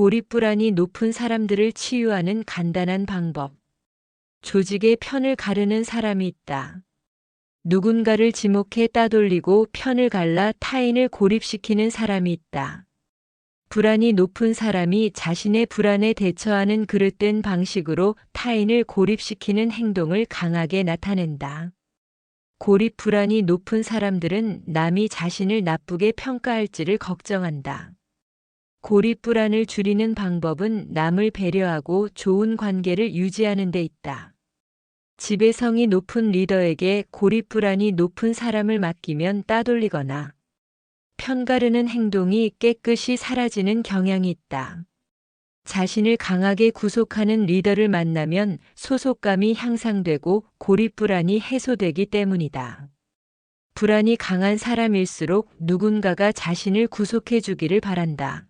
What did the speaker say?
고립 불안이 높은 사람들을 치유하는 간단한 방법. 조직의 편을 가르는 사람이 있다. 누군가를 지목해 따돌리고 편을 갈라 타인을 고립시키는 사람이 있다. 불안이 높은 사람이 자신의 불안에 대처하는 그릇된 방식으로 타인을 고립시키는 행동을 강하게 나타낸다. 고립 불안이 높은 사람들은 남이 자신을 나쁘게 평가할지를 걱정한다. 고립 불안을 줄이는 방법은 남을 배려하고 좋은 관계를 유지하는 데 있다. 지배성이 높은 리더에게 고립 불안이 높은 사람을 맡기면 따돌리거나 편가르는 행동이 깨끗이 사라지는 경향이 있다. 자신을 강하게 구속하는 리더를 만나면 소속감이 향상되고 고립 불안이 해소되기 때문이다. 불안이 강한 사람일수록 누군가가 자신을 구속해 주기를 바란다.